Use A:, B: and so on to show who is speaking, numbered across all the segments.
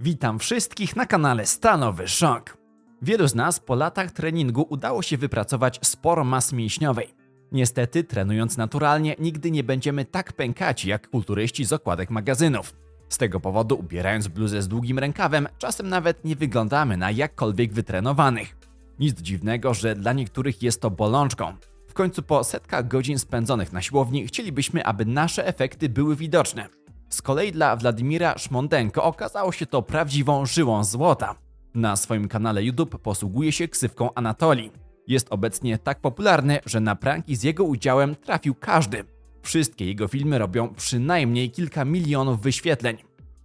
A: Witam wszystkich na kanale Stanowy Szok. Wielu z nas po latach treningu udało się wypracować sporo masy mięśniowej. Niestety, trenując naturalnie, nigdy nie będziemy tak pękaci jak kulturyści z okładek magazynów. Z tego powodu, ubierając bluzę z długim rękawem, czasem nawet nie wyglądamy na jakkolwiek wytrenowanych. Nic dziwnego, że dla niektórych jest to bolączką. W końcu po setkach godzin spędzonych na siłowni chcielibyśmy, aby nasze efekty były widoczne. Z kolei dla Władimira Szmondenko okazało się to prawdziwą żyłą złota. Na swoim kanale YouTube posługuje się ksywką Anatolii. Jest obecnie tak popularny, że na pranki z jego udziałem trafił każdy. Wszystkie jego filmy robią przynajmniej kilka milionów wyświetleń.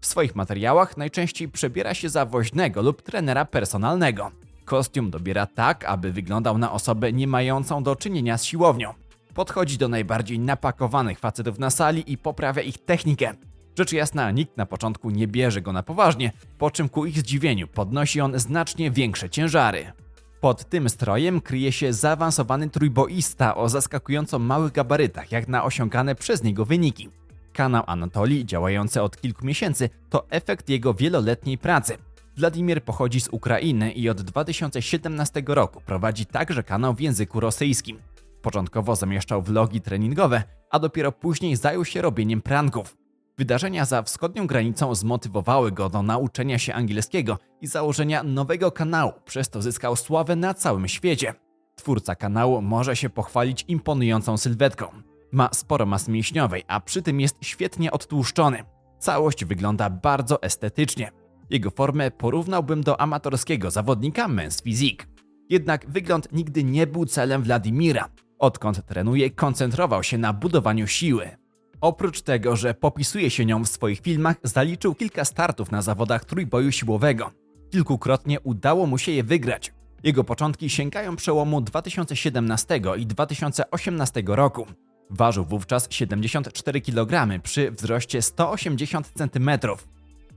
A: W swoich materiałach najczęściej przebiera się za woźnego lub trenera personalnego. Kostium dobiera tak, aby wyglądał na osobę nie mającą do czynienia z siłownią. Podchodzi do najbardziej napakowanych facetów na sali i poprawia ich technikę. Rzecz jasna, nikt na początku nie bierze go na poważnie, po czym ku ich zdziwieniu podnosi on znacznie większe ciężary. Pod tym strojem kryje się zaawansowany trójboista o zaskakująco małych gabarytach, jak na osiągane przez niego wyniki. Kanał Anatolii, działający od kilku miesięcy, to efekt jego wieloletniej pracy. Władimir pochodzi z Ukrainy i od 2017 roku prowadzi także kanał w języku rosyjskim. Początkowo zamieszczał vlogi treningowe, a dopiero później zajął się robieniem pranków. Wydarzenia za wschodnią granicą zmotywowały go do nauczenia się angielskiego i założenia nowego kanału, przez to zyskał sławę na całym świecie. Twórca kanału może się pochwalić imponującą sylwetką. Ma sporo masy mięśniowej, a przy tym jest świetnie odtłuszczony. Całość wygląda bardzo estetycznie. Jego formę porównałbym do amatorskiego zawodnika Men's Physique. Jednak wygląd nigdy nie był celem Wladimira. Odkąd trenuje, koncentrował się na budowaniu siły. Oprócz tego, że popisuje się nią w swoich filmach, zaliczył kilka startów na zawodach trójboju siłowego. Kilkukrotnie udało mu się je wygrać. Jego początki sięgają przełomu 2017 i 2018 roku. Ważył wówczas 74 kg przy wzroście 180 cm.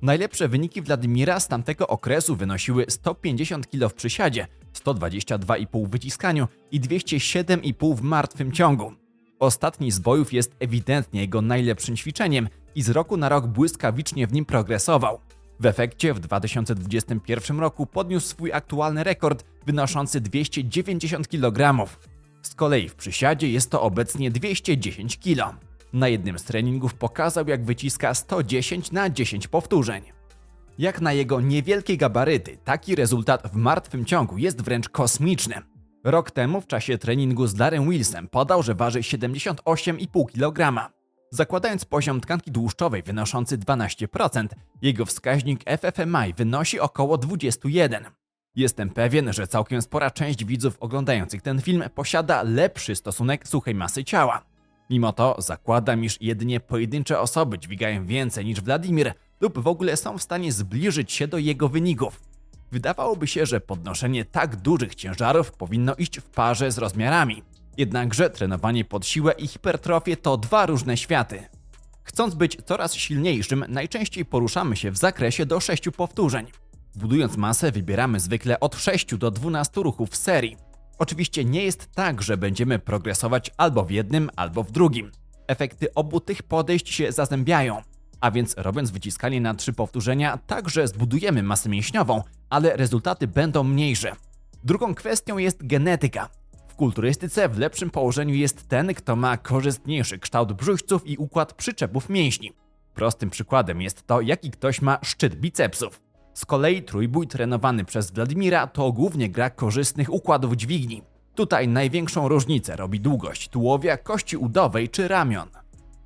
A: Najlepsze wyniki Wladimira z tamtego okresu wynosiły 150 kg w przysiadzie, 122,5 w wyciskaniu i 207,5 w martwym ciągu. Ostatni z bojów jest ewidentnie jego najlepszym ćwiczeniem i z roku na rok błyskawicznie w nim progresował. W efekcie w 2021 roku podniósł swój aktualny rekord wynoszący 290 kg. Z kolei w przysiadzie jest to obecnie 210 kg. Na jednym z treningów pokazał jak wyciska 110 na 10 powtórzeń. Jak na jego niewielkie gabaryty, taki rezultat w martwym ciągu jest wręcz kosmiczny. Rok temu w czasie treningu z Darren Wilsem podał, że waży 78,5 kg. Zakładając poziom tkanki tłuszczowej wynoszący 12%, jego wskaźnik FFMI wynosi około 21. Jestem pewien, że całkiem spora część widzów oglądających ten film posiada lepszy stosunek suchej masy ciała. Mimo to zakładam, iż jedynie pojedyncze osoby dźwigają więcej niż Wladimir lub w ogóle są w stanie zbliżyć się do jego wyników. Wydawałoby się, że podnoszenie tak dużych ciężarów powinno iść w parze z rozmiarami. Jednakże trenowanie pod siłę i hipertrofię to dwa różne światy. Chcąc być coraz silniejszym, najczęściej poruszamy się w zakresie do 6 powtórzeń. Budując masę, wybieramy zwykle od 6 do 12 ruchów w serii. Oczywiście nie jest tak, że będziemy progresować albo w jednym, albo w drugim. Efekty obu tych podejść się zazębiają. A więc robiąc wyciskanie na trzy powtórzenia, także zbudujemy masę mięśniową, ale rezultaty będą mniejsze. Drugą kwestią jest genetyka. W kulturystyce w lepszym położeniu jest ten, kto ma korzystniejszy kształt brzuchców i układ przyczepów mięśni. Prostym przykładem jest to, jaki ktoś ma szczyt bicepsów. Z kolei trójbój trenowany przez Wladimira to głównie gra korzystnych układów dźwigni. Tutaj największą różnicę robi długość tułowia, kości udowej czy ramion.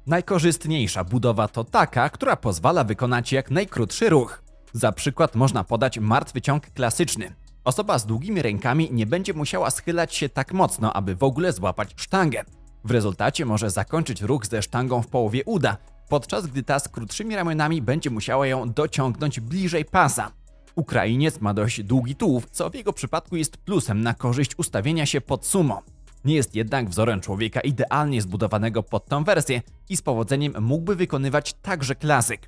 A: Najkorzystniejsza budowa to taka, która pozwala wykonać jak najkrótszy ruch. Za przykład można podać martwy ciąg klasyczny. Osoba z długimi rękami nie będzie musiała schylać się tak mocno, aby w ogóle złapać sztangę. W rezultacie może zakończyć ruch ze sztangą w połowie uda, podczas gdy ta z krótszymi ramionami będzie musiała ją dociągnąć bliżej pasa. Ukrainiec ma dość długi tułów, co w jego przypadku jest plusem na korzyść ustawienia się pod sumo. Nie jest jednak wzorem człowieka idealnie zbudowanego pod tą wersję i z powodzeniem mógłby wykonywać także klasyk.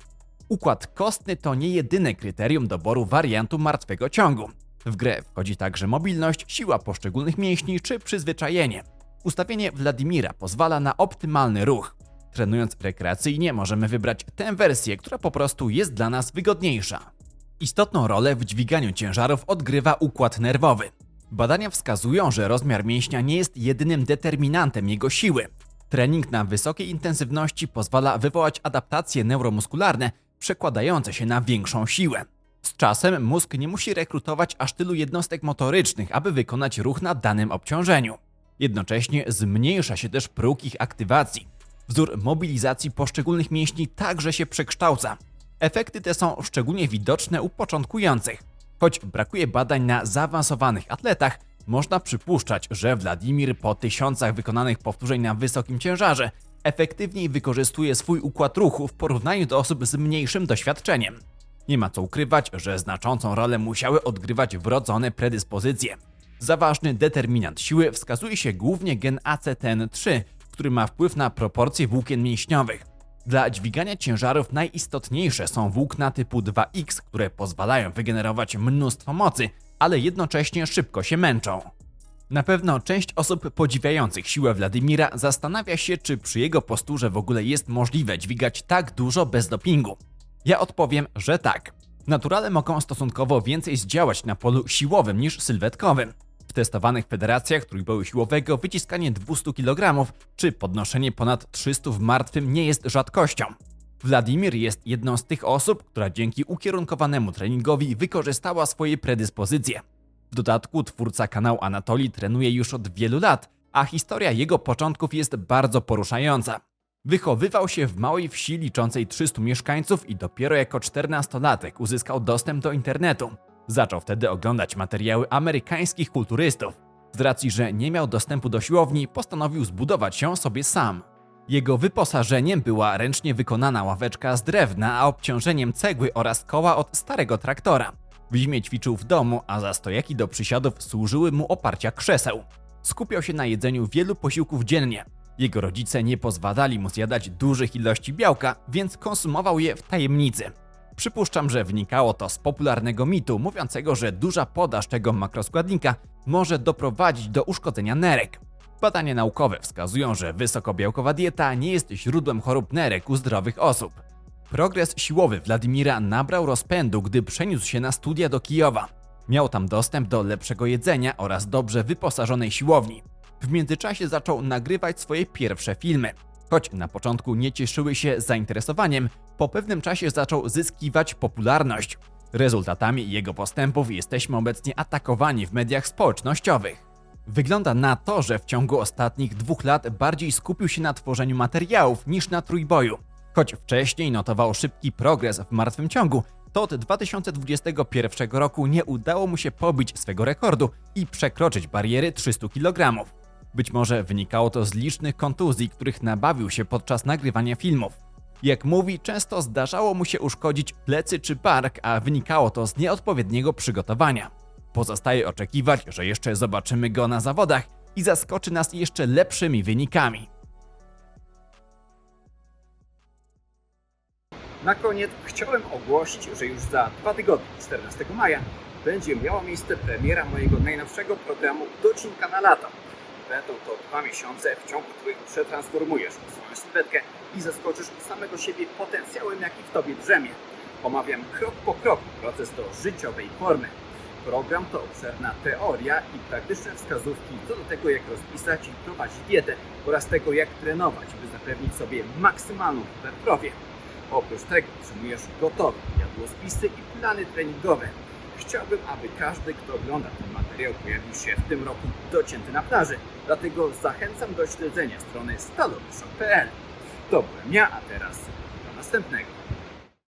A: Układ kostny to nie jedyne kryterium doboru wariantu martwego ciągu. W grę wchodzi także mobilność, siła poszczególnych mięśni czy przyzwyczajenie. Ustawienie Wladimira pozwala na optymalny ruch. Trenując rekreacyjnie możemy wybrać tę wersję, która po prostu jest dla nas wygodniejsza. Istotną rolę w dźwiganiu ciężarów odgrywa układ nerwowy. Badania wskazują, że rozmiar mięśnia nie jest jedynym determinantem jego siły. Trening na wysokiej intensywności pozwala wywołać adaptacje neuromuskularne przekładające się na większą siłę. Z czasem mózg nie musi rekrutować aż tylu jednostek motorycznych, aby wykonać ruch na danym obciążeniu. Jednocześnie zmniejsza się też próg ich aktywacji. Wzór mobilizacji poszczególnych mięśni także się przekształca. Efekty te są szczególnie widoczne u początkujących. Choć brakuje badań na zaawansowanych atletach, można przypuszczać, że Wladimir po tysiącach wykonanych powtórzeń na wysokim ciężarze efektywniej wykorzystuje swój układ ruchu w porównaniu do osób z mniejszym doświadczeniem. Nie ma co ukrywać, że znaczącą rolę musiały odgrywać wrodzone predyspozycje. Za ważny determinant siły wskazuje się głównie gen ACTN3, który ma wpływ na proporcje włókien mięśniowych. Dla dźwigania ciężarów najistotniejsze są włókna typu 2X, które pozwalają wygenerować mnóstwo mocy, ale jednocześnie szybko się męczą. Na pewno część osób podziwiających siłę Wladimira zastanawia się, czy przy jego posturze w ogóle jest możliwe dźwigać tak dużo bez dopingu. Ja odpowiem, że tak. Naturale mogą stosunkowo więcej zdziałać na polu siłowym niż sylwetkowym. W testowanych federacjach trójboju siłowego wyciskanie 200 kg czy podnoszenie ponad 300 w martwym nie jest rzadkością. Wladimir jest jedną z tych osób, która dzięki ukierunkowanemu treningowi wykorzystała swoje predyspozycje. W dodatku twórca kanału Anatolii trenuje już od wielu lat, a historia jego początków jest bardzo poruszająca. Wychowywał się w małej wsi liczącej 300 mieszkańców i dopiero jako 14-latek uzyskał dostęp do internetu. Zaczął wtedy oglądać materiały amerykańskich kulturystów. Z racji, że nie miał dostępu do siłowni, postanowił zbudować ją sobie sam. Jego wyposażeniem była ręcznie wykonana ławeczka z drewna, a obciążeniem cegły oraz koła od starego traktora. W zimie ćwiczył w domu, a za stojaki do przysiadów służyły mu oparcia krzeseł. Skupiał się na jedzeniu wielu posiłków dziennie. Jego rodzice nie pozwalali mu zjadać dużych ilości białka, więc konsumował je w tajemnicy. Przypuszczam, że wynikało to z popularnego mitu mówiącego, że duża podaż tego makroskładnika może doprowadzić do uszkodzenia nerek. Badania naukowe wskazują, że wysokobiałkowa dieta nie jest źródłem chorób nerek u zdrowych osób. Progres siłowy Wladimira nabrał rozpędu, gdy przeniósł się na studia do Kijowa. Miał tam dostęp do lepszego jedzenia oraz dobrze wyposażonej siłowni. W międzyczasie zaczął nagrywać swoje pierwsze filmy. Choć na początku nie cieszyły się zainteresowaniem, po pewnym czasie zaczął zyskiwać popularność. Rezultatami jego postępów jesteśmy obecnie atakowani w mediach społecznościowych. Wygląda na to, że w ciągu ostatnich dwóch lat bardziej skupił się na tworzeniu materiałów niż na trójboju. Choć wcześniej notował szybki progres w martwym ciągu, to od 2021 roku nie udało mu się pobić swego rekordu i przekroczyć bariery 300 kg. Być może wynikało to z licznych kontuzji, których nabawił się podczas nagrywania filmów. Jak mówi, często zdarzało mu się uszkodzić plecy czy bark, a wynikało to z nieodpowiedniego przygotowania. Pozostaje oczekiwać, że jeszcze zobaczymy go na zawodach i zaskoczy nas jeszcze lepszymi wynikami.
B: Na koniec chciałem ogłosić, że już za dwa tygodnie, 14 maja, będzie miała miejsce premiera mojego najnowszego programu Docinka na lato. Będą to dwa miesiące, w ciągu których przetransformujesz swoją sylwetkę i zaskoczysz samego siebie potencjałem, jaki w tobie drzemie. Omawiam krok po kroku proces do życiowej formy. Program to obszerna teoria i praktyczne wskazówki co do tego, jak rozpisać i prowadzić dietę oraz tego, jak trenować, by zapewnić sobie maksymalną hipertrofię. Oprócz tego otrzymujesz gotowe jadłospisy i plany treningowe. Chciałbym, aby każdy, kto ogląda ten materiał, pojawił się w tym roku docięty na plaży. Dlatego zachęcam do śledzenia strony stalowyszok.pl. To byłem ja, a teraz do następnego.